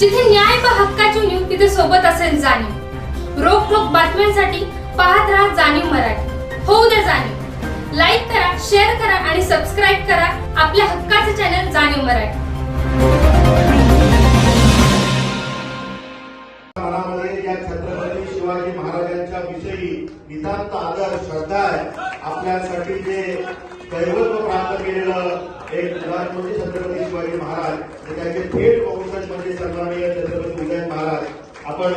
जिथे न्याय व हक्काची न्यूज तिथे सोबत असेल जाणीव. रोखोक बातम्यांसाठी पाहत राहा जाणीव मराठी. होऊ द्या जाणीव. लाईक करा शेअर करा आणि सबस्क्राईब करा आपल्या हक्काचे चॅनल जाणीव मराठी. शिवाजी महाराजांच्या विषयी नितांत आदर श्रद्धा आहे. आपल्यासाठी जे दैवत्व प्राप्त केलेलं एक छत्रपती शिवाजी महाराज आणि त्यांचे थेट वंशज सन्माननीय छत्रपती उदय महाराज. आपण